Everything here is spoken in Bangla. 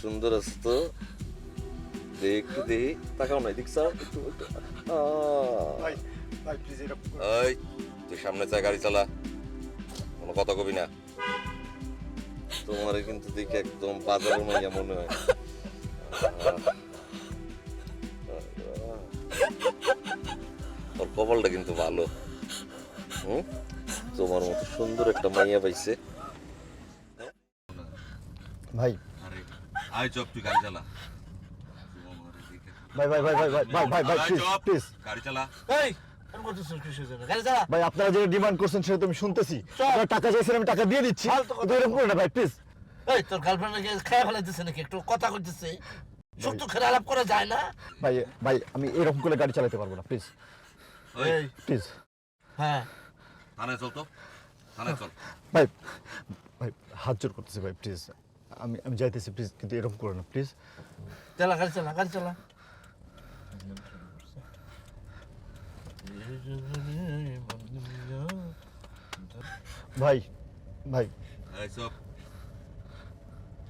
সুন্দর আছে তো দেখ একটু দেখি তাকাও না এদিক স্যার একটু এই তুই সামনে চা গাড়ি চালা। কোনো কথা কবি না। তোমার কিন্তু দেখে একদম বাজার মাইয়া মনে হয়। তোর কপালটা কিন্তু ভালো। হুম? তোমার মতো সুন্দর একটা মাইয়া পাইছে। ভাই তুই গাড়ি চালা। ভাই ভাই ভাই ভাই ভাই ভাই ভাই ভাই প্লিজ প্লিজ গাড়ি চালা। এই। ভাই আপনারা যে ডিমান্ড করছেন সেটা তো আমি শুনতেছি। আপনারা টাকা চাইছেন আমি টাকা দিয়ে দিচ্ছি। তো এরকম করে না ভাই প্লিজ এই, তোর নাকি খেয়ে ফেলাইতেছে নাকি? একটু কথা কইতেছে। সুখ দুঃখের আলাপ করা যায় না? ভাই ভাই আমি এরকম করে গাড়ি চালাতে পারব না প্লিজ এই, প্লিজ হ্যাঁ। থানায় চল তো। থানায় চল। ভাই ভাই হাত জোর করতেছি ভাই প্লিজ আমি আমি যাইতেছি প্লিজ কিন্তু এরকম করে না প্লিজ চালা, গাড়ি চালা, গাড়ি চালা। ভাই ভাই। চপ